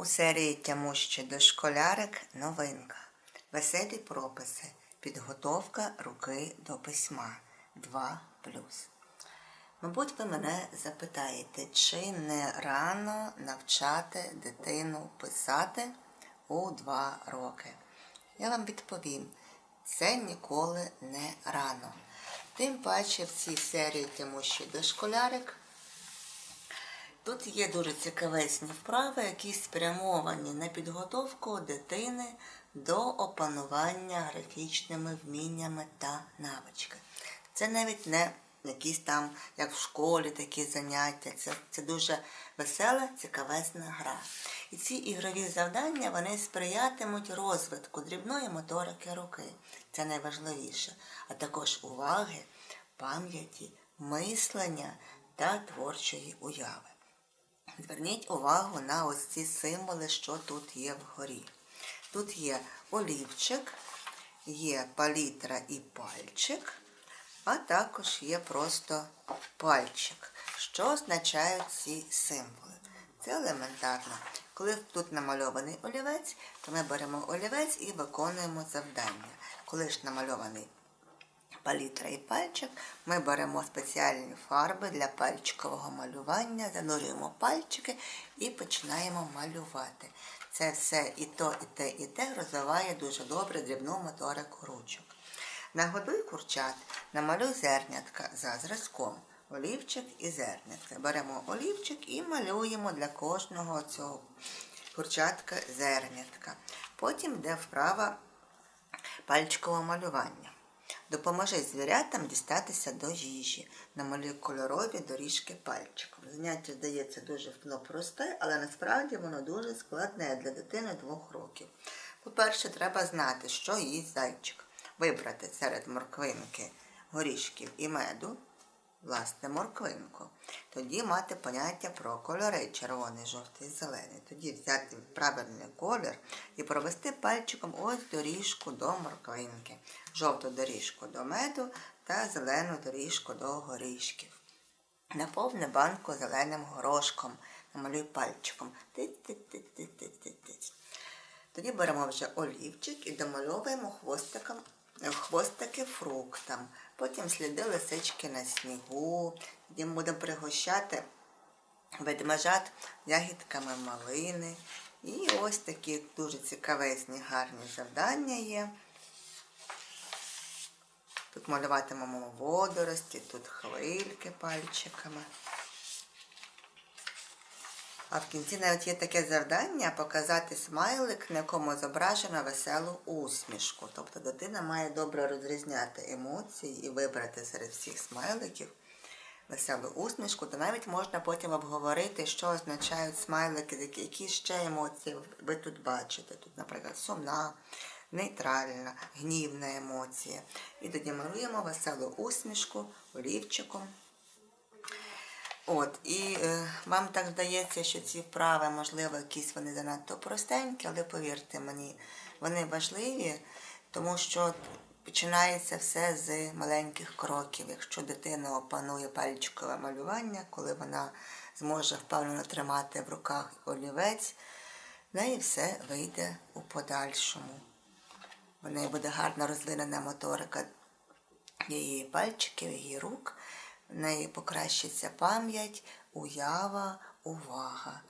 У серії Тямущий дошколярик новинка. Веселі прописи. Підготовка руки до письма 2. Мабуть, ви мене запитаєте, чи не рано навчати дитину писати у 2 роки. Я вам відповім, це ніколи не рано. Тим паче в цій серії Тямущий дошколярик Тут є дуже цікавесні вправи, які спрямовані на підготовку дитини до опанування графічними вміннями та навичками. Це навіть не якісь там, як в школі, такі заняття. Це, це дуже весела, цікавесна гра. І ці ігрові завдання вони сприятимуть розвитку дрібної моторики руки. Це найважливіше, а також уваги, пам'яті, мислення та творчої уяви. Зверніть увагу на ось ці символи, що тут є вгорі. Тут є олівчик, є палітра і пальчик, а також є просто пальчик. Що означають ці символи? Це елементарно. Коли тут намальований олівець, то ми беремо олівець і виконуємо завдання. Коли ж намальований палітра і пальчик, ми беремо спеціальні фарби для пальчикового малювання, занурюємо пальчики і починаємо малювати. Це все і то, і те, і те розвиває дуже добре дрібну моторику ручок. Нагодуй курчат, намалюй зернятка за зразком. Олівчик і зернятка. Беремо олівчик і малюємо для кожного цього курчатка зернятка. Потім йде вправа пальчикового малювання. Допоможи звірятам дістатися до їжі. Намалюй кольорові доріжки пальчиком. Заняття здається дуже воно просте, але насправді воно дуже складне для дитини двох років. По-перше, треба знати, що їсть зайчик. Вибрати серед морквинки горішків і меду, власне, морквинку. Тоді мати поняття про кольори червоний, жовтий, зелений. Тоді взяти правильний колір і провести пальчиком ось доріжку до морквинки, жовту доріжку до меду та зелену доріжку до горішків. Наповни банку зеленим горошком, намалюй пальчиком. Тоді беремо вже олівчик і домальовуємо хвостиком хвостики фруктам, потім сліди лисички на снігу, тоді будемо пригощати ведмежат ягідками малини. І ось такі дуже цікавезні, гарні завдання є. Тут малюватимемо водорості, тут хвильки пальчиками. А в кінці навіть є таке завдання показати смайлик, на якому зображено веселу усмішку. Тобто дитина має добре розрізняти емоції і вибрати серед всіх смайликів веселу усмішку, то навіть можна потім обговорити, що означають смайлики, які ще емоції ви тут бачите. Тут, наприклад, сумна, нейтральна, гнівна емоція. І тоді малюємо веселу усмішку олівчиком. От, І е, вам так здається, що ці вправи, можливо, якісь вони занадто простенькі, але повірте мені, вони важливі, тому що починається все з маленьких кроків. Якщо дитина опанує пальчикове малювання, коли вона зможе впевнено тримати в руках олівець, в неї все вийде у подальшому. В неї буде гарно розвинена моторика її пальчиків, її рук в неї покращиться пам'ять, уява, увага.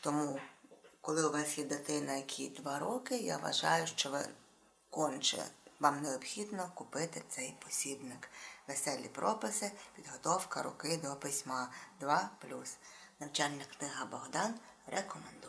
Тому, коли у вас є дитина, якій два роки, я вважаю, що ви конче вам необхідно купити цей посібник. Веселі прописи, підготовка руки до письма 2. Навчальна книга Богдан рекомендую.